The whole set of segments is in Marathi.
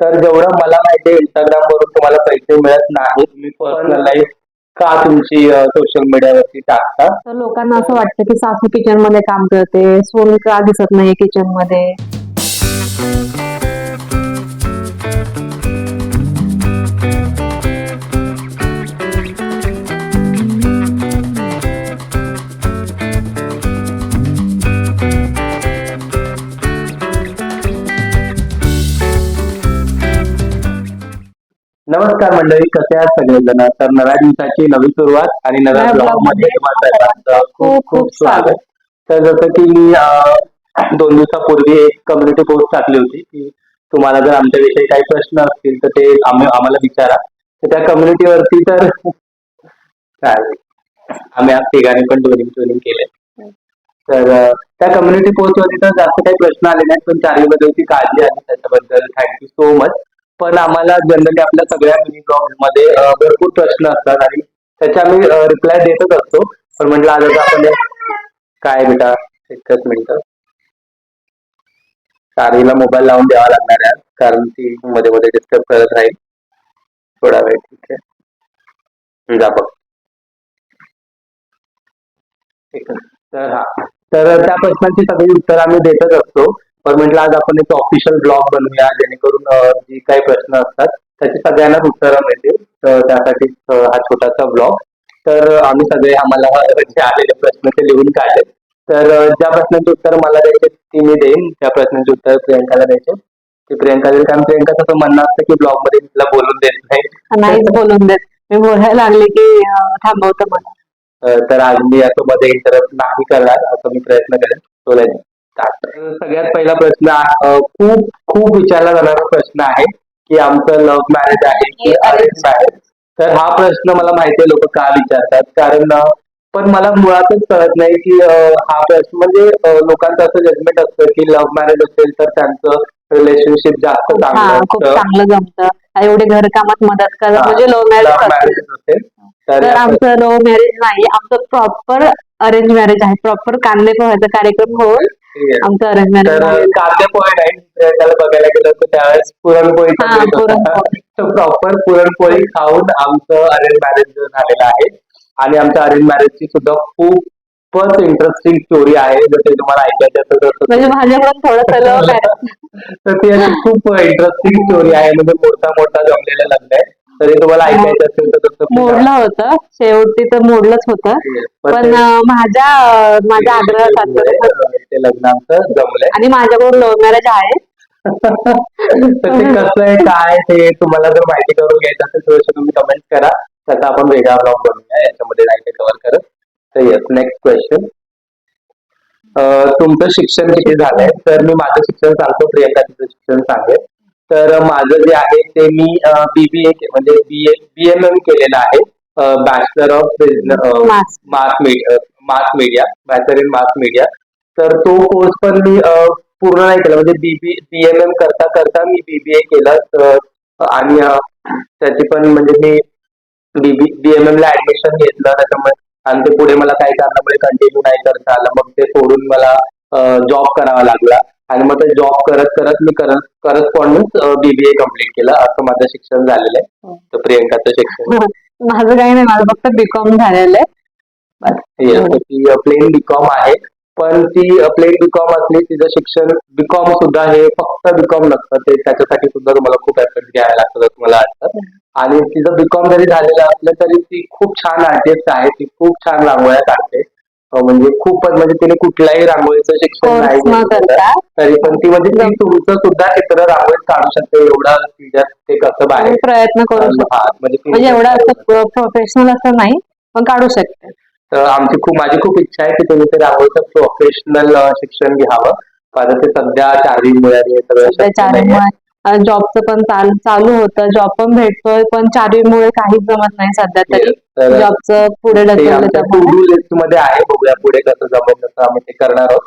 तर जेवढं मला माहिती इंस्टाग्राम वरून तुम्हाला पैसे मिळत नाही तुम्ही पर्सनल लाईफ का तुमची सोशल मीडियावरती टाकता? तर लोकांना असं वाटतं की सासू किचनमध्ये काम करते सोन का दिसत नाही किचनमध्ये. नमस्कार मंडळी कसे आहात सगळेजण? तर नव्या दिवसाची नवी सुरुवात आणि नव्या ब्लॉगमध्ये मध्ये तुम्हा सर्वांचं खूप खूप स्वागत. तर जसं की मी अं, दोन दिवसापूर्वी एक कम्युनिटी पोस्ट टाकली होती की तुम्हाला जर आमच्याविषयी काही प्रश्न असतील तर ते आम्ही आम्हाला विचारा. तर त्या कम्युनिटीवरती तर काय? आम्ही आज तिघांनी पण ट्युनिंग ट्युनिंग केले तर अं, त्या कम्युनिटी पोस्ट वरती तर जास्त काही प्रश्न आले नाहीत पण चारवी बद्दलची काळजी आणि त्याच्याबद्दल थँक्यू सो मच पण आम्हाला जनरली आपल्या सगळ्या मिनी ब्लॉगमध्ये भरपूर प्रश्न असतात आणि त्याचे आम्ही रिप्लाय देतच असतो. पण म्हटलं आज आता आपण काय बेटा एकच मिनिट. सारीला मोबाईल लावून द्यावा लागणार आहे कारण ती मध्ये मध्ये डिस्टर्ब करत राहील. थोडा वेळ ठीक आहे. जा बघ. तर हा. तर त्या प्रश्नांची सगळी उत्तर आम्ही देतच असतो. पण म्हटलं आज आपण एक ऑफिशियल ब्लॉग बनवूया जेणेकरून जी काही प्रश्न असतात त्याची सगळ्यांनाच उत्तरं मिळतील. तर त्यासाठी हा छोटासा ब्लॉग तर आम्ही सगळे आम्हाला जे आलेले प्रश्न ते लिहून काढले. तर ज्या प्रश्नांची उत्तर मला द्यायचे ती मी देईन. त्या प्रश्नांची उत्तर प्रियंकाला द्यायचे ते प्रियंका देईल. कारण प्रियंकाचं असं म्हणणं असतं की ब्लॉगमध्ये तिला बोलून देत नाही. नाहीच बोलून देत. मी बोलायला लागले की थांबवतं मला. तर आज मी मध्ये इंटरप्ट नाही करणार असं मी प्रयत्न करेन. बोलायचे सगळ्यात पहिला प्रश्न खूप खूप विचारला जाणारा प्रश्न आहे की आमचं लव्ह मॅरेज आहे की अरेंज मॅरेज तर हा प्रश्न मला माहिती आहे लोक का विचारतात? कारण पण मला मुळातच कळत नाही की हा प्रश्न म्हणजे लोकांचं असं जजमेंट असतं की लव्ह मॅरेज असेल तर त्यांचं रिलेशनशिप जास्त चांगलं खूप असतं. चांगलं जमतं. एवढे घरकामात मदत करा म्हणजे लव्ह मॅरेज असेल तर आमचं लव्ह मॅरेज नाही आमचं प्रॉपर अरेंज मॅरेज आहे प्रॉपर कांदे पोह्याचा कार्यक्रम होऊन. आमचं अरेंज मॅरेज तर आहे कांदे पोहे नाही त्याला बघायला गेलं तर त्यावेळेस हा, होता. पुरणपोळी. प्रॉपर पुरणपोळी खाऊन आमचं अरेंज मॅरेज झालेलं आहे. आणि आमच्या अरेंज मॅरेजची सुद्धा खूपच इंटरेस्टिंग स्टोरी आहे. जर ते तुम्हाला ऐकायचं असेल तर म्हणजे माझ्याकडून मॅरेज तर ती अशी खूप इंटरेस्टिंग स्टोरी आहे. म्हणजे मोठा मोठा जमलेला लग्न आहे. तरी तुम्हाला ऐकायचं असेल तर तसं please मोडलं होतं. शेवटी तर मोडलंच होतं. पण पण ते- अं, माझ्या अं, माझ्या आग्रहासाठी अं, ते लग्न आमचं जमलंय आणि माझ्याकडून लव्ह मॅरेज आहे. तर ते कसं आहे काय ते तुम्हाला जर माहिती करून घ्यायचं असेल थोडंसं तुम्ही कमेंट करा. त्याचा आपण वेगळा ब्लॉग बनवूया. याच्यामध्ये नाही ते कव्हर करत. तर येस नेक्स्ट क्वेश्चन तुमचं शिक्षण किती झालंय? तर मी माझं शिक्षण सांगतो प्रियंका तिचं शिक्षण सांगेल तर माझं जे आहे ते मी बीबीए म्हणजे बी ए बी एम एम केलेलं आहे. Bachelor of business. Mass media mass media bachelor in mass media तर तो कोर्स पण मी पूर्ण नाही केला. म्हणजे बीबी बीएमएम करता करता मी बीबीए केलं. आणि त्याची पण म्हणजे मी बीबी बीएमएम ला ऍडमिशन घेतलं. त्याच्यामुळे आणि ते पुढे मला काही कारणामुळे कंटिन्यू नाही करता आलं. मग ते सोडून मला जॉब करावा लागला. आणि मग ते जॉब करत करत मी करस्पॉन्डन्स बीबीए कंप्लीट केलं. असं माझं शिक्षण झालेलं आहे. तर प्रियंकाचं शिक्षण. माझं काही नाही माझं फक्त बीकॉम झालेलं आहे. ती प्लेन बीकॉम आहे. पण ती प्लेन बीकॉम असली तिचं शिक्षण बीकॉम सुद्धा हे फक्त बीकॉम नसतं. ते त्याच्यासाठी सुद्धा तुम्हाला खूप एफर्ट घ्यायला लागतात असं मला वाटतं. आणि तिचं बीकॉम जरी झालेलं असलं तरी ती खूप छान आर्टिस्ट आहे. ती खूप छान रांगोळ्या काढते. म्हणजे खूपच म्हणजे तिने कुठल्याही रांगोळीचं शिक्षण नाही न. करता. तरी पण ती म्हणजे ती तुमचं सुद्धा चित्र रांगोळीत काढू शकते एवढा तिच्यात ते कसं बाहेर. प्रयत्न करू शकतो. हा, म्हणजे ती- म्हणजे एवढं असं प्रोफेशनल असं नाही पण काढू शकते. तर आमची खूप माझी खूप इच्छा आहे की तुम्ही ते रांगोळीचं प्रोफेशनल शिक्षण घ्यावं. कारण ते सध्या चारवी मुळे हे सगळं शक्य नाहीये. जॉबचं पण चाल चालू होतं. जॉब पण भेटतोय पण चारवीमुळे काहीच जमत नाही सध्या तरी. जॉबचं पुढे लिस्टमध्ये आहे. बघूया पुढे कसं जमेल तसं आम्ही ते करणार आहोत.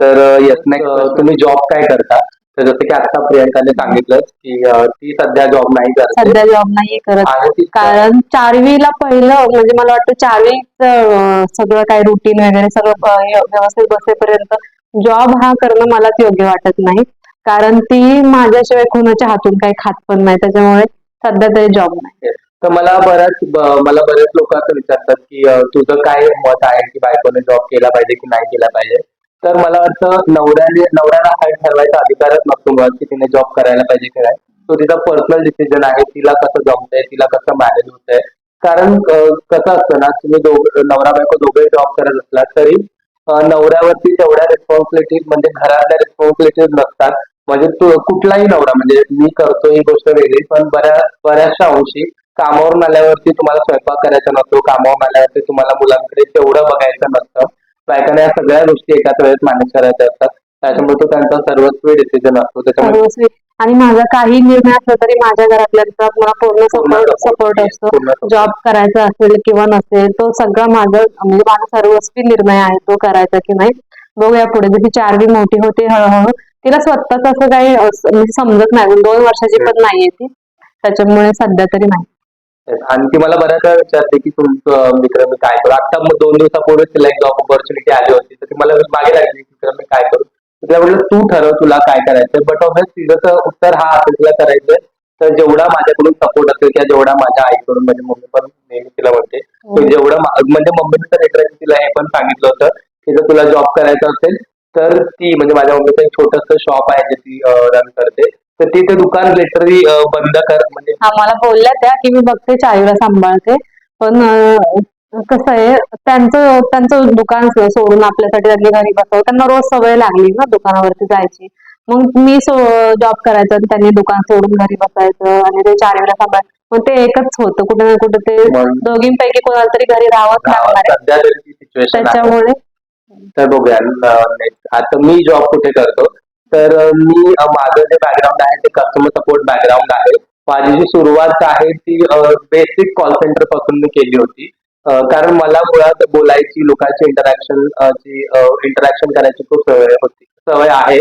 तर येस नेक्स्ट तुम्ही जॉब काय करता? तर जसं की आता प्रियंकाने सांगितलं की ती सध्या जॉब नाही करते. सध्या जॉब नाही करत. कारण चारवीला पहिलं म्हणजे मला वाटतं चारवीच सगळं काही रुटीन वगैरे सगळं व्यवस्थित बसेपर्यंत जॉब हा करणं मलाच योग्य वाटत नाही. कारण ती माझ्याशिवाय कोणाच्या हातून काही खात पण नाही. त्याच्यामुळे सध्या तरी जॉब नाही. तर मला बऱ्याच ब- मला बऱ्याच लोक असं विचारतात की अं, तुझं काय मत आहे की बायकोने जॉब केला पाहिजे की नाही केला पाहिजे? तर मला वाटतं नवऱ्याने नवऱ्याला हा ठरवायचा अधिकारच नसतो मुळात की तिने जॉब करायला पाहिजे की नाही. तो तिचा पर्सनल डिसिजन आहे तिला कसं जमतंय तिला कसं मॅनेज होतंय. कारण अं, कसं असतं ना तुम्ही दोघ नवरा बायको दोघे जॉब करत असला तरी अं, नवऱ्यावरती तेवढ्या रिस्पॉन्सिबिलिटीज म्हणजे घरातल्या रिस्पॉन्सिबिलिटीज नसतात. म्हणजे तू कुठलाही नवरा म्हणजे मी करतो ही गोष्ट वेगळी पण बऱ्याच बऱ्याचशा अंशी कामावरून आल्यावरती तुम्हाला स्वयंपाक करायचा नसतो कामावरून आल्यावरती तुम्हाला मुलांकडे तेवढं बघायचं नसतं. बायकांना या सगळ्या गोष्टी एकाच वेळेस मॅनेज करायच्या असतात. त्याच्यामुळे तो त्यांचा सर्वस्वी डिसिजन असतो त्याच्यामुळे आणि माझा काही निर्णय असला तरी माझ्या घरातल्यांचा मला पूर्ण सपोर्ट सपोर्ट असतो. जॉब करायचा असेल किंवा नसेल तो सगळा माझा म्हणजे माझा सर्वस्वी निर्णय आहे तो करायचा की नाही. बघूया पुढे. जशी चारवी मोठी होते हळूहळू तिला स्वतःच असं काही असं म्हणजे समजत नाही. दोन वर्षाची पण नाहीये ती. त्याच्यामुळे सध्या तरी नाही. आणि ती मला बऱ्याच वेळा विचारते की तुमचं मित्र मी काय करू? आता मग दोन दिवसापूर्वी तिला एक जॉब ऑपॉर्च्युनिटी आली होती. तर ती मला मागे लागली मित्र मी काय करू? तिला म्हटलं तू ठरव तुला काय करायचं बट ऑब्विस तिचं तर उत्तर हा असेल तुला करायचंय. तर जेवढा माझ्याकडून सपोर्ट असेल किंवा जेवढा माझ्या आईकडून म्हणजे मम्मी पण नेहमी तिला म्हणते की जेवढं म्हणजे मम्मीने तर लेटर तिला हे पण सांगितलं होतं की जर तुला जॉब करायचा असेल तर ती म्हणजे माझ्या मम्मीचं एक छोटस शॉप आहे जे ती रन करते. तर ती ते दुकान लिटरली बंद कर म्हणजे आम्हाला बोलल्या त्या की मी बघते चावीला सांभाळते. पण अं, कसं आहे त्यांचं त्यांचं दुकान सो- सोडून आपल्यासाठी त्यांनी घरी बसावं त्यांना रोज सवय लागली ना दुकानावरती जायची. मग मी जॉब करायचं आणि त्यांनी दुकान सोडून घरी बसायचं आणि ते चावीला सांभाळ मग ते एकच होतं. कुठे ना कुठे ते दोघींपैकी कोणाला तरी घरी राहावंच लागणार आहे. सध्या तरी ती सिच्युएशन आहे. त्याच्यामुळे तर बघूया. आता मी जॉब कुठे करतो? तर मी माझं जे बॅकग्राऊंड आहे ते कस्टमर सपोर्ट बॅकग्राऊंड आहे. माझी जी सुरुवात आहे ती बेसिक कॉल सेंटरपासून मी केली होती. कारण मला मुळात बोलायची लोकांची इंटरॅक्शन ची इंटरॅक्शन करायची खूप सवय होती. सवय आहे.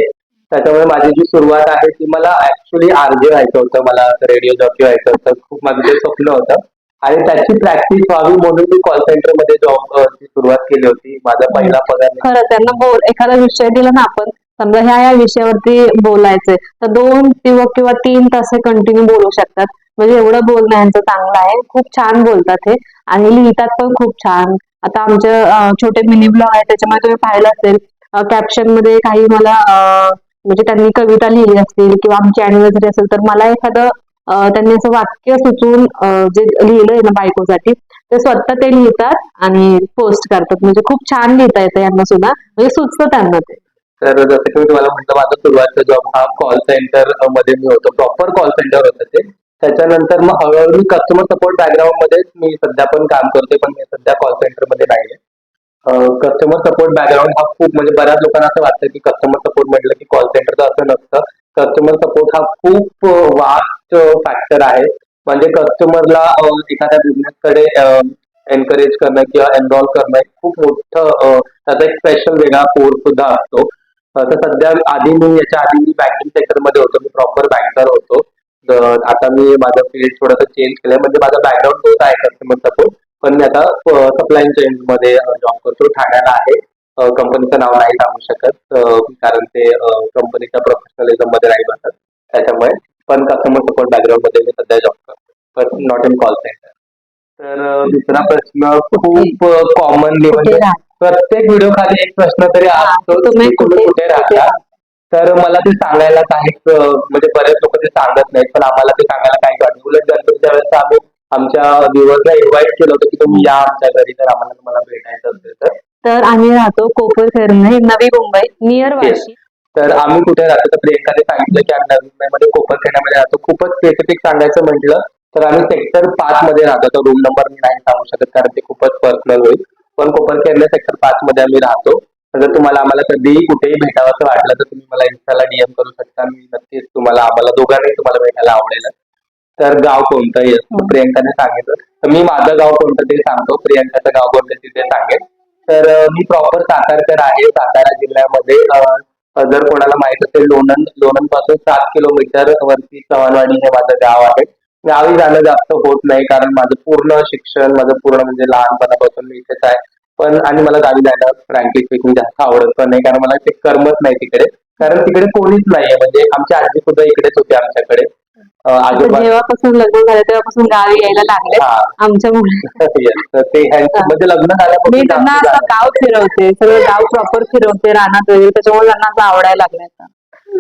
त्याच्यामुळे माझी जी सुरुवात आहे ती मला ऍक्च्युली आरजे व्हायचं होतं. मला रेडिओ जॉकी व्हायचं होतं. खूप माझं ते स्वप्न होतं. आणि त्याची प्रॅक्टिस व्हावी म्हणून मी कॉल सेंटरमध्ये जॉब ची सुरुवात केली होती. माझा पहिला पगार खरं त्यांना बोल एखादा विषय दिला ना आपण समजा ह्या या विषयावरती बोलायचंय तर दोन किंवा किंवा तीन तास कंटिन्यू बोलू शकतात. म्हणजे एवढं बोलणं यांचं चांगलं आहे. खूप छान बोलतात हे. आणि लिहितात पण खूप छान. आता आमचे छोटे मिनी ब्लॉग आहे त्याच्यामध्ये तुम्ही पाहिलं असेल. कॅप्शनमध्ये काही मला म्हणजे त्यांनी कविता लिहिली असतील किंवा आमची अॅनिव्हर्सरी असेल तर मला एखादं त्यांनी असं वाक्य सुचवून जे लिहिलंय ना बायकोसाठी ते स्वतः ते लिहितात आणि पोस्ट करतात. म्हणजे खूप छान लिहिता येतं यांना सुद्धा. म्हणजे सुचतं त्यांना ते. तर जसं की मी तुम्हाला म्हटलं माझा सुरुवातीचा जॉब हा कॉल सेंटरमध्ये मी होतो. प्रॉपर कॉल सेंटर होतं ते. त्याच्यानंतर मग हळूहळू कस्टमर सपोर्ट बॅकग्राऊंड मध्येच मी सध्या पण काम करतोय पण मी सध्या कॉल सेंटरमध्ये नाहीये. कस्टमर सपोर्ट बॅकग्राऊंड हा खूप म्हणजे बऱ्याच लोकांना असं वाटतं की कस्टमर सपोर्ट म्हटलं की कॉल सेंटरचं असं नसतं. कस्टमर सपोर्ट हा खूप वास्ट फॅक्टर आहे म्हणजे कस्टमरला एखाद्या बिझनेस कडे एनकरेज करणं किंवा एनरॉल करणं एक खूप मोठं त्याचा एक स्पेशल वेगळा कोर्स सुद्धा असतो. तर सध्या आधी मी याच्या आधी मी बँकिंग सेक्टरमध्ये होतो मी प्रॉपर बँकर होतो. आता मी माझं फील्ड थोडंसं चेंज केलंय म्हणजे माझा बॅकग्राऊंड तोच आहे कस्टमर सपोर्ट पण मी आता सप्लाय चेन मध्ये जॉब करतो ठाण्याला आहे. कंपनीचं नाव नाही सांगू शकत कारण ते कंपनीच्या प्रोफेशनलिझममध्ये नाही बसत. त्याच्यामुळे पण कस्टमर सपोर्ट बॅकग्राऊंडमध्ये मी सध्या जॉब करतो पण नॉट इन कॉल सेंटर तर दुसरा प्रश्न खूप कॉमनली कुठे म्हणजे? प्रत्येक व्हिडिओ खाली एक प्रश्न तरी असतो तुम्ही कुठे- कुठे राहता? तर मला ते सांगायला काहीच अं, म्हणजे बरेच लोक ते सांगत नाहीत पण आम्हाला ते सांगायला काही वाटत उलट गणपतीच्या वेळेस आम्ही आमच्या व्ह्युअर्सला इन्व्हाइट केलं होतं की तुम्ही या आमच्या घरी तर आम्हाला तुम्हाला भेटायचं असेल तर. आम्ही राहतो कोपर खेरणे नवी मुंबई नियर वाशी. तर आम्ही कुठे राहतो? तर प्रियंकाने सांगितलं की आम्ही नवी मुंबईमध्ये कोपरखेड्यामध्ये राहतो. खूपच स्पेसिफिक सांगायचं म्हटलं तर आम्ही सेक्टर पाच मध्ये राहतो. तर रूम नंबर मी नाही सांगू शकत कारण ते खूपच पर्सनल होईल. पण कोपरखेडणे सेक्टर पाच मध्ये आम्ही राहतो. जर तुम्हाला आम्हाला कधीही कुठेही भेटावं असं वाटलं तर तुम्ही मला इन्स्टाला डीएम करू शकता. मी नक्कीच तुम्हाला आम्हाला दोघांनाही तुम्हाला भेटायला आवडेल. तर गाव कोणतं? येस प्रियंकाने सांगितलं. तर मी माझं गाव कोणतं ते सांगतो. प्रियंकाचं गाव कोणतं तिथे सांगेल तर मी प्रॉपर सातारकर आहे. सातारा जिल्ह्यामध्ये जर कोणाला माहीत असेल लोणंद लोणंदपासून सात किलोमीटर वरती चव्हाणवाडी हे माझं गाव आहे. गावी जाणं जास्त होत नाही कारण माझं पूर्ण शिक्षण माझं पूर्ण म्हणजे लहानपणापासून मी इथेच आहे. पण आणि मला गावी जायला फ्रँकली स्पीकिंग जास्त आवडत पण नाही कारण मला ते करमत नाही तिकडे. कारण तिकडे कोणीच नाहीये म्हणजे आमची आजी सुद्धा इकडेच होती आमच्याकडे. आजोबा जेव्हापासून लग्न झालं तेव्हापासून गावी यायला लागले हा आमच्या मुली Yes, तर ते ह्यांचं- म्हणजे लग्न मी झाल्यापासून त्यांना असं. गाव फिरवते सगळं गाव प्रॉपर फिरवते रानात वगैरे त्याच्यामुळे त्यांना असं आवडायला लागलं आता.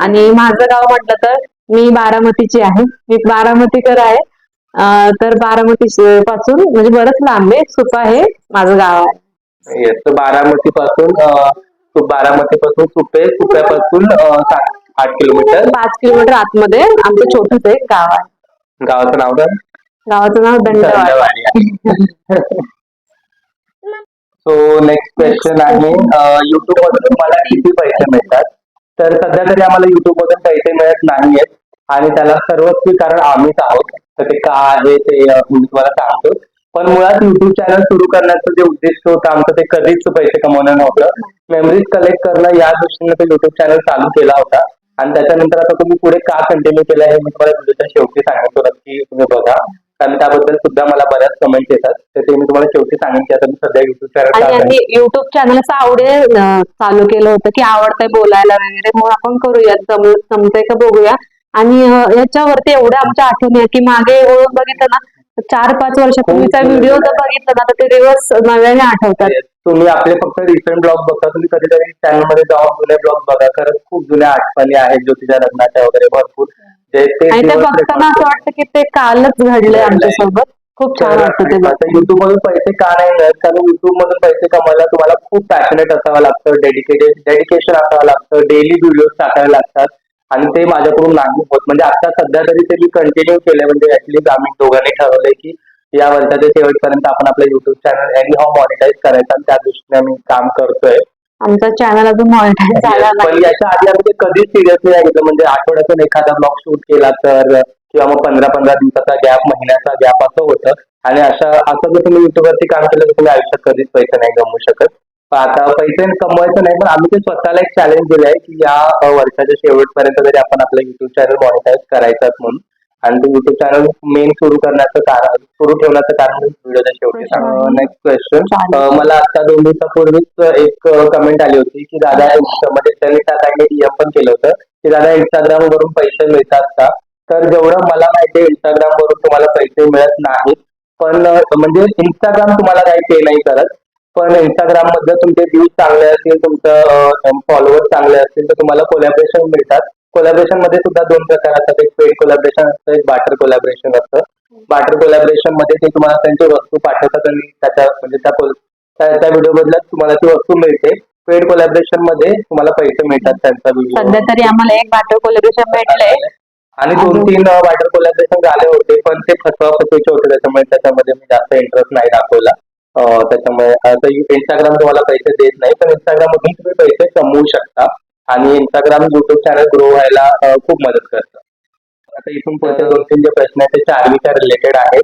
आणि माझं गाव म्हटलं तर मी बारामतीची आहे मी बारामतीकर आहे अं, तर बारामती श- पासून म्हणजे बरंच लांब आहे सुपा हे माझं गाव आहे बारामती पासून बारामती पासून सुपे सुप्यापासून अं, आठ किलोमीटर? पाच किलोमीटर आतमध्ये. आमचं छोटंच एक गाव आहे. गावाचं नाव काय? गावाचं नाव दंडवाड. सो नेक्स्ट क्वेश्चन आहे युट्यूब मधून तुम्हाला किती पैसे मिळतात? तर सध्या तरी आम्हाला युट्यूब मधून पैसे मिळत नाहीयेत. आणि त्याला सर्वस्वी कारण आम्हीच आहोत. तर ते का आहे ते अं, मी तुम्हाला सांगतो. पण मुळात युट्यूब चॅनल सुरू करण्याचं जे उद्दिष्ट होतं आमचं ते कधीच पैसे कमवणं नव्हतं. मेमरीज कलेक्ट करणं या दृष्टीने तो युट्यूब चॅनल चालू केला होता. आणि त्याच्यानंतर आता तुम्ही पुढे का कंटिन्यू केलं हे मी तुम्हाला व्हिडिओच्या शेवटी सांगतो नक्की तुम्ही बघा. कारण त्याबद्दल सुद्धा मला बऱ्याच कमेंट येतात. तर ते मी तुम्हाला शेवटी सांगेन की आता मी सध्या युट्यूब चॅनल युट्यूब चॅनल असं आवडे चालू केलं होतं की आवडतंय बोलायला वगैरे. मग आपण करूया जम- जमतंय का बघूया. आणि याच्यावरती एवढ्या आमच्या आठवणी आहे की मागे वळून बघितलं ना चार पाच वर्षापूर्वीचा खूप व्हिडिओ जर बघितला ना तर ते रिवर्स नव्याने आठवतात. तुम्ही आपले फक्त रिसेंट ब्लॉग बघता तुम्ही कधीतरी चॅनलमध्ये जाऊन जुने ब्लॉग बघा. खरंच खूप जुन्या आठवणी आहेत ज्योतीच्या लग्नाच्या वगैरे भरपूर. आणि ते दिवस बघताना असं वाटतं की ते कालच घडलंय आमच्यासोबत खूप छान वाटतं ते युट्यूब मधून पैसे का नाही मिळत? कारण युट्यूब मधून पैसे कमवायला तुम्हाला खूप पॅशनेट असावं लागतं डेडिकेटेड डेडिकेशन असावं लागतं डेली व्हिडिओज टाकावे लागतात. आणि ते माझ्याकडून नाही होत. म्हणजे आता सध्या तरी ते मी कंटिन्यू केलंय. म्हणजे ऍटलीस्ट आम्ही दोघांनी ठरवलंय की या वर्षाच्या शेवटपर्यंत आपण आपलं YouTube channel anyhow monetise करायचं आणि त्या दृष्टीने आम्ही काम करतोय. आमचा चॅनल अजून मॉनिटाईज झाला पण याच्या आधी आम्ही कधीच सिरियसली नाही घेतलं म्हणजे आठवड्यातून एखादा ब्लॉग शूट केला तर किंवा मग पंधरा पंधरा दिवसाचा गॅप महिन्याचा गॅप असं होतं. आणि अशा असं जर तुम्ही युट्यूबवरती काम केलं तर तुम्ही आयुष्यात कधीच पैसे नाही कमवू शकत. आता पैसे कमवायचं नाही पण आम्ही ते स्वतःला एक चॅलेंज दिलं आहे की या वर्षाच्या शेवटपर्यंत तरी आपण आपलं युट्यूब चॅनल मॉनिटाईज करायचं म्हणून. आणि ते युट्यूब चॅनल मेन सुरू करण्याचं कारण सुरू ठेवण्याचं कारण व्हिडिओच्या शेवटी नेक्स्ट क्वेश्चन. मला आता दोन दिवसापूर्वीच एक कमेंट आली होती की दादा म्हणजे त्यांनी त्या डीएम पण केलं होतं. की दादा इंस्टाग्राम वरून पैसे मिळतात का? तर जेवढं मला माहिती आहे इंस्टाग्राम वरून तुम्हाला पैसे मिळत नाहीत. पण म्हणजे इंस्टाग्राम तुम्हाला काही पे नाही करत. पण इंस्टाग्राममध्ये तुमचे व्ह्यूज चांगले असतील तुमचं फॉलोअर्स चांगले असतील तर तुम्हाला कोलॅबरेशन मिळतात. कोलॅबरेशनमध्ये सुद्धा दोन प्रकार असतात. एक पेड कोलॅबरेशन असतं एक बाटर कोलॅबरेशन असतं. बाटर कोलॅबरेशनमध्ये ते तुम्हाला त्यांची वस्तू पाठवतात आणि त्याच्या म्हणजे त्या त्या व्हिडिओ बदल्यात तुम्हाला ती वस्तू मिळते. पेड कोलॅबरेशनमध्ये तुम्हाला पैसे मिळतात त्यांचा व्हिडिओ सध्या तरी आम्हाला एक बाटो कोलेब्रेशन भेटलंय. आणि दोन तीन वाटर कोलॅबरेशन झाले होते पण ते फसवा फसवीचे होते त्याच्यामुळे त्याच्यामध्ये मी जास्त इंटरेस्ट नाही दाखवला. त्याच्यामुळे आता इंस्टाग्राम तुम्हाला पैसे देत नाही पण इंस्टाग्राम मधून तुम्ही पैसे कमवू शकता आणि इंस्टाग्राम युट्यूब चॅनल ग्रो व्हायला खूप मदत करतं. आता इथून पुढचे दोन तीन जे प्रश्न आहेत ते चार्वीच्या रिलेटेड आहेत.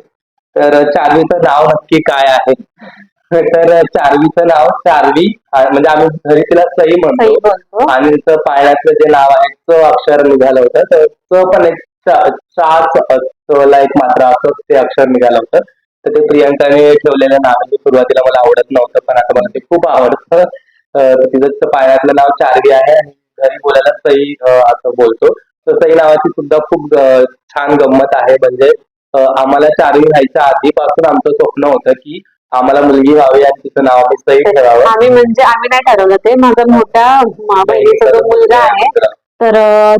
तर चार्वीचं नाव नक्की काय आहे? तर चार्वीचं नाव चार्वी म्हणजे आम्ही घरी तिला सई म्हणतो. आणि तिचं पाळण्यातलं जे नाव आहे च अक्षर निघालं होतं. तर च पण एक चा- ला एक मात्रा असं ते अक्षर निघालं होतं. तर ते प्रियंकाने ठेवलेलं नाव म्हणजे सुरुवातीला मला आवडत नव्हतं पण आता मला ते खूप आवडतं. तिचं पाळण्यातलं नाव चार्वी आहे आणि घरी बोलायला सई असं बोलतो. तर सई नावाची सुद्धा खूप छान गंमत आहे. म्हणजे आम्हाला चार्वी व्हायच्या आधीपासून आमचं स्वप्न होतं की आम्हाला मुलगी व्हावी आणि तिचं नाव आम्ही सई ठेवावं. आम्ही म्हणजे आम्ही नाही ठरवलं ते. माझा मोठ्या मा- बहिणीचा जो मुलगा आहे तर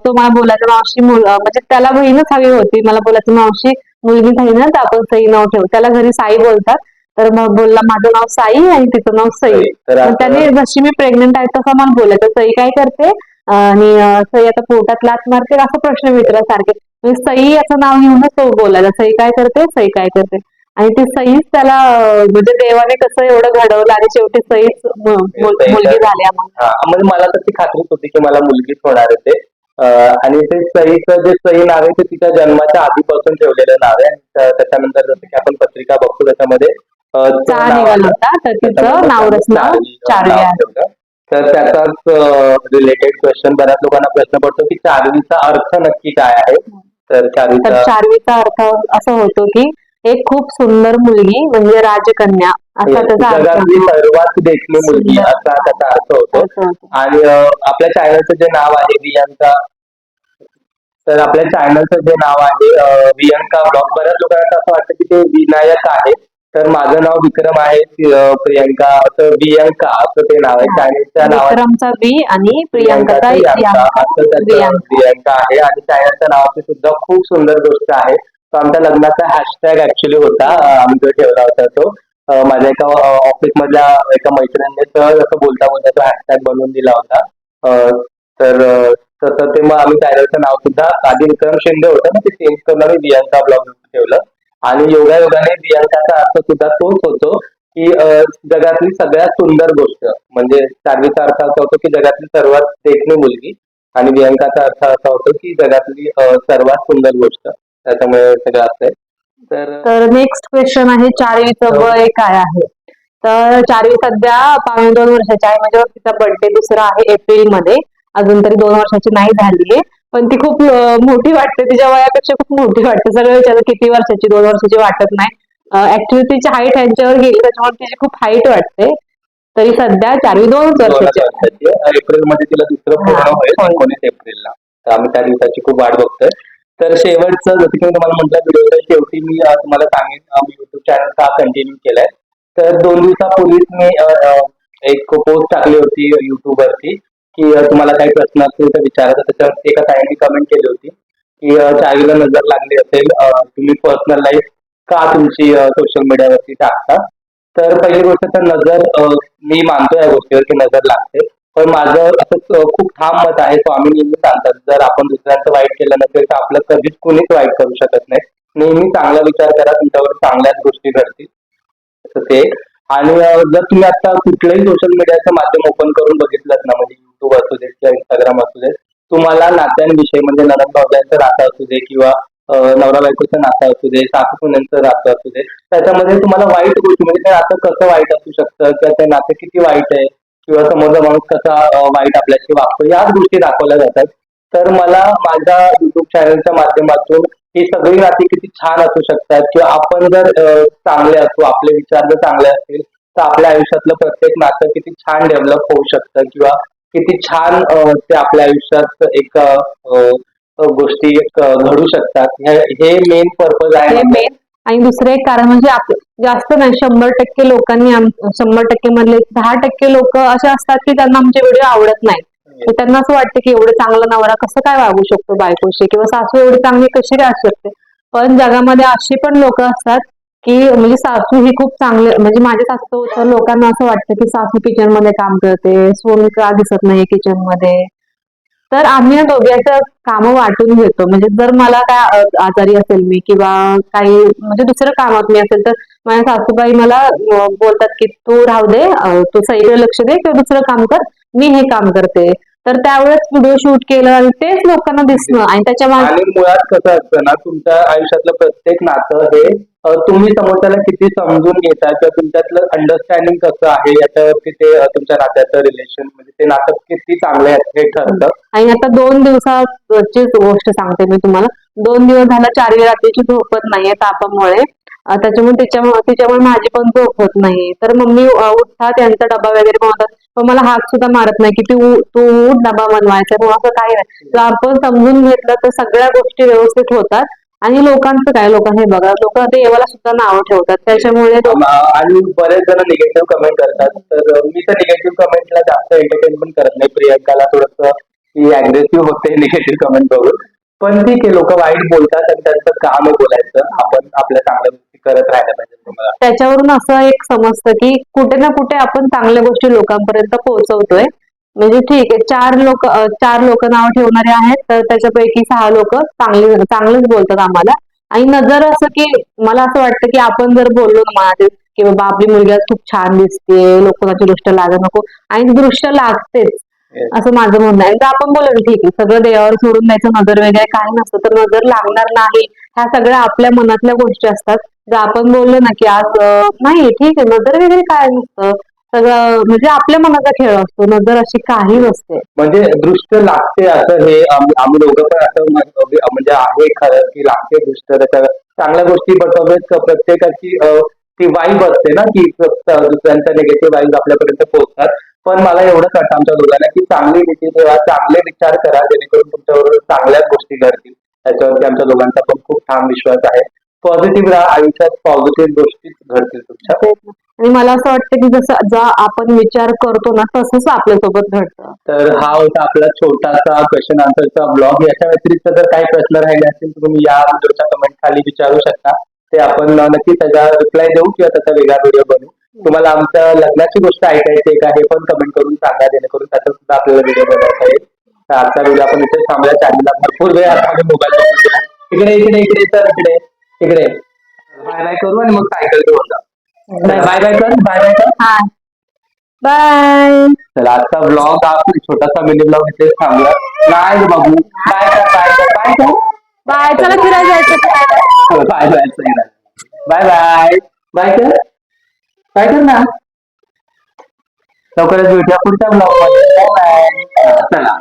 तो मला बोलायचा मावशी म्हणजे त्याला बहीणच हवी होती. मला बोलायचं मावशी मुलगी झाली ना तर आपण सई नाव ठेवू. त्याला घरी साई बोलतात. तर मग बोलला माझं नाव साई आणि तिचं नाव सई. तर मग आता- त्याने जशी मी प्रेग्नेंट आहे तसं मला बोलायचं सई काय करते आणि अं, सई आता पोटात लात मारते असा प्रश्न विचारासारखे म्हणजे सई याचं नाव घेऊनच तो बोलायचा सई काय करते? सई काय करते? आणि ती सईच त्याला अं, म्हणजे देवाने कसं एवढं घडवलं आणि शेवटी सईच मु- मुल- सई मुलगी तर- झाली आम्हाला. हा म्हणजे मला तर ती खात्रीच होती की मला मुलगीच होणार आहे ते. आणि ते सईचं जे सई नाव आहे ते तिच्या जन्माच्या आधीपासून ठेवलेलं नाव आहे. आणि त्याच्यानंतर जसं की आपण पत्रिका बघतो त्याच्यामध्ये तर त्याचाच रिलेटेड क्वेश्चन बऱ्याच लोकांना प्रश्न पडतो की चार्वीचा अर्थ नक्की काय आहे? तर चार्वीचा अर्थ असा होतो की एक खूप सुंदर मुलगी म्हणजे राजकन्या असा त्याचा अर्थ जगातली सर्वात देखणी मुलगी असा त्याचा अर्थ होतो. असं. आणि अं, आपल्या चॅनलचं जे नाव आहे वियांका तर आपल्या चॅनलचं जे नाव आहे अं, वियांका ब्लॉग बऱ्याच लोकांना असं वाटतं की ते विनायक आहे. तर माझं नाव विक्रम आहे ती, अं, प्रियंका असं वियांका असं ते नाव आहे. चॅनलच्या नावात विक्रमचा बी आणि प्रियांकाचा प्रियांका यांका. असं त्याचं प्रियांका. प्रियंका आहे. आणि चॅनलच्या नावाची सुद्धा खूप सुंदर गोष्ट आहे. तो आमच्या लग्नाचा हॅशटॅग ऍक्च्युली होता. अं, आम्ही ठेवला होता तो. माझ्या एका ऑफिस मधल्या एका मैत्रिणीने सहज असं बोलता बोलता तो हॅशटॅग बनवून दिला होता. तर तसं ते मग आम्ही चॅनलचं नाव सुद्धा आधी विक्रम शिंदे होतं ना ते चेंज करून आम्ही बियांका ब्लॉग ठेवलं. आणि योगा योगाने बियांकाचा अर्थ सुद्धा तोच होतो की जगातली सगळ्यात सुंदर गोष्ट म्हणजे चार्वीचा अर्थ असा होतो की जगातली सर्वात देखणी मुलगी. आणि बियांकाचा अर्थ असा होतो की जगातली सर्वात सुंदर गोष्ट. त्याच्यामुळे सगळं असतंय तर नेक्स्ट क्वेश्चन आहे चारवीचं वय काय आहे? तर चारवी सध्या पावणे दोन वर्षाची आहे म्हणजे तिचा बर्थडे दुसरा आहे एप्रिलमध्ये अजून तरी दोन वर्षाची नाही झाली आहे. पण ती खूप मोठी वाटते तिच्या वयापेक्षा खूप मोठी वाटते. सगळं विचारलं किती वर्षाची दोन वर्षाची वाटत नाही. ऍक्च्युली तिची हाईट ह्यांच्यावर गेली त्याच्यामुळे तिची खूप हाईट वाटते. तरी सध्या चारवी दोन वर्षाची. एप्रिलमध्ये तिला दुसरं हा. होईल एकोणीस एप्रिलला. तर आम्ही त्या दिवसाची खूप वाट बघतोय. तर शेवटचं जसं की मी तुम्हाला म्हटलं व्हिडिओच्या शेवटी मी तुम्हाला सांगेन आम्ही युट्यूब चॅनल का कंटिन्यू केलाय. तर दोन दिवसापूर्वीच मी एक पोस्ट टाकली होती युट्यूबवरती की तुम्हाला काही प्रश्न असतील तर विचारायचं त्याच्यावर त्याच्यावरती एका ताईंनी कमेंट केली होती की अं, चावीला नजर लागली असेल तुम्ही पर्सनल लाईफ का तुमची सोशल मीडियावरती टाकता? तर पहिली गोष्ट तर नजर मी मानतो या गोष्टीवर की नजर लागते. पण माझं असं खूप ठाम मत आहे स्वामी नेहमी सांगतात जर आपण दुसऱ्यांचं वाईट केलं नसेल तर आपलं कधीच कोणीच वाईट करू शकत नाही. नेहमी चांगला विचार करा तुमच्यावर चांगल्याच गोष्टी घडतील. ते आणि जर तुम्ही आता कुठलंही सोशल मीडियाचं माध्यम ओपन करून बघितलं ना म्हणजे युट्यूब असू दे किंवा इंस्टाग्राम असू दे तुम्हाला नात्यांविषयी म्हणजे नरम भावजांचं नातं असू दे किंवा नवरा बायकोचं नातं असू दे सासू सुनेंचं नातं असू दे त्याच्यामध्ये तुम्हाला वाईट गोष्टी म्हणजे ते नातं कसं वाईट असू शकतं किंवा ते नातं किती वाईट आहे किंवा समोरचा माणूस कसा वाईट आपल्याशी वागतो याच गोष्टी दाखवल्या जातात. तर मला माझ्या युट्यूब चॅनलच्या माध्यमातून ही सगळी नाती किती छान असू शकतात. किंवा आपण जर चांगले असू आपले विचार जर चांगले असतील तर आपल्या आयुष्यातलं प्रत्येक नातं किती छान डेव्हलप होऊ शकतं. किंवा किती छान ते आपल्या आयुष्यात एक गोष्टी घडू शकतात. हे- मेन पर्पज आहे. मेन आणि दुसरं एक कारण म्हणजे जास्त नाही शंभर टक्के लोकांनी शंभर टक्के मधले दहा टक्के लोक असे असतात की त्यांना आमचे व्हिडिओ आवडत नाही. त्यांना असं वाटतं की एवढं चांगला नवरा कसं काय वागू शकतो बायकोशी? किंवा सासू एवढी चांगली कशी काय असू शकते? पण जगामध्ये अशी पण लोक असतात की म्हणजे सासू ही खूप चांगले म्हणजे माझ्या सासू लोकांना असं वाटतं की सासू किचनमध्ये काम करते सोन का दिसत नाही किचनमध्ये. तर आम्ही या दोघांचं कामं वाटून घेतो. म्हणजे जर मला काय आजारी असेल मी किंवा काही म्हणजे दुसरं कामात मी असेल तर माझ्या सासूबाई मला बोलतात की तू राहू दे तू सईकडे लक्ष दे किंवा दुसरं काम कर मी हे काम करते. तर त्यावेळेस व्हिडिओ शूट केलं आणि तेच लोकांना दिसणं आणि त्याच्यामागे आणि मुळात कसं असतं ना तुमच्या आयुष्यातलं प्रत्येक नातं हे अ, तुम्ही समोरच्याला किती समजून घेता किंवा तुमच्यातलं अंडरस्टँडिंग कसं आहे याच्यावरती ते अ, तुमच्या नात्याचं रिलेशन म्हणजे ते नातं किती चांगलं आहे हे ठरतं. आणि आता दोन दिवसाची गोष्ट सांगते मी तुम्हाला. दोन दिवस झाला चारवी रात्रीची झोपत नाहीये तापामुळे. अं, त्याच्यामुळे तिच्यामुळे तिच्यामुळे माझी पण झोप होत नाही तर मम्मी अं, उठतात यांचा डबा वगैरे बनवतात. पण मला हात सुद्धा मारत नाही की तू तू उठ डबा बनवायचा किंवा असं काही नाही. तर आपण समजून घेतलं तर सगळ्या गोष्टी व्यवस्थित होतात. आणि लोकांचं काय लोक हे बघा लोक देवाला सुद्धा नाव ठेवतात. त्याच्यामुळे आणि बरेच जण निगेटिव्ह कमेंट करतात. तर मी तर निगेटिव्ह कमेंटला जास्त एंटरटेनमेंट करत नाही. प्रियंकाला थोडस ऍग्रेसिव्ह अग्रेसिव्ह होते निगेटिव्ह कमेंट बघून. पण ठीक आहे लोक वाईट बोलतात आणि त्यांचं काम आहे बोलायचं. आपण आपल्या चांगल्या गोष्टी करत राहायला पाहिजे तुम्हाला. त्याच्यावरून असं एक समजतं की कुठे ना कुठे आपण चांगल्या गोष्टी लोकांपर्यंत पोहोचवतोय. म्हणजे ठीक आहे चार लोक चार लोक नाव ठेवणारे आहेत तर त्याच्यापैकी सहा लोक चांगले चांगलेच बोलतात आम्हाला. आणि नजर असं की मला असं वाटतं की आपण जर बोललो ना की बाबा आपली मुलगी खूप छान दिसते लोकांची दृष्ट लागत नको. आणि दृष्ट लागतेच. असं माझं म्हणणं आहे. तर आपण बोललो ठीक आहे सगळं देवावर सोडून द्यायचं नजर वगैरे काही नसतं तर नजर लागणार नाही. ह्या सगळ्या आपल्या मनातल्या गोष्टी असतात. जर आपण बोललो ना की आज नाही ठीक आहे नजर वगैरे काय नसतं. सगळं म्हणजे आपल्या मनाचा खेळ असतो. नजर अशी काही नसते. म्हणजे दृष्ट लागते असं हे आम्ही दोघं पण असं म्हण- म्हणजे आहे खरं की लागते दृष्ट. चांगल्या गोष्टी बटवेत प्रत्येकाची ती वाईब असते ना की दुसऱ्यांच्या निगेटिव्ह वाईब आपल्यापर्यंत पोहोचतात. पण मला एवढं कळतं आमच्या दोघांना की चांगली नीती ठेवा चांगले विचार करा जेणेकरून तुमच्याबरोबर चांगल्याच गोष्टी घडतील. त्याच्यावरती आमच्या दोघांचा पण खूप ठाम विश्वास आहे. पॉझिटिव्ह राहा आयुष्यात पॉझिटिव्ह गोष्टी घडतील तुमच्या. आणि मला असं वाटतं की जसं जा आपण विचार करतो ना तसंच आपल्यासोबत घडतं. तर हा होता आपला छोटासा क्वेश्चन आन्सरचा ब्लॉग याच्या व्यतिरिक्त जर काही प्रश्न राहिले असतील तर तुम्ही या व्हिडिओच्या कमेंट खाली विचारू शकता. ते आपण नक्की त्याचा रिप्लाय देऊ किंवा त्याचा वेगळा व्हिडिओ बनवू. तुम्हाला आमच्या लग्नाची गोष्ट ऐकायची आहे का? हे पण कमेंट करून सांगा जेणेकरून त्याचा सुद्धा आपल्याला व्हिडिओ बनवता येईल. तर आजचा व्हिडिओ आपण इथे थांबूया. चॅनलला भरपूर वेळ आता मोबाईल इकडे इकडे इकडे तर इकडे. इकडे. बाय बाय करू आणि मग सायकल घेऊन जा बाय बाय कर. बाय बाय कर. बाय तर आजचा ब्लॉग आपला छोटासा मिनी ब्लॉग इथे थांबला नाही बाबू. बाय कर बाय कर. बाय कर. बाय चला फिरायला जायचं. फिरायला. Bye bye bye bye bye कर. काय कर ना. लवकरच भेटूया पुढच्या ब्लॉगमध्ये. चला.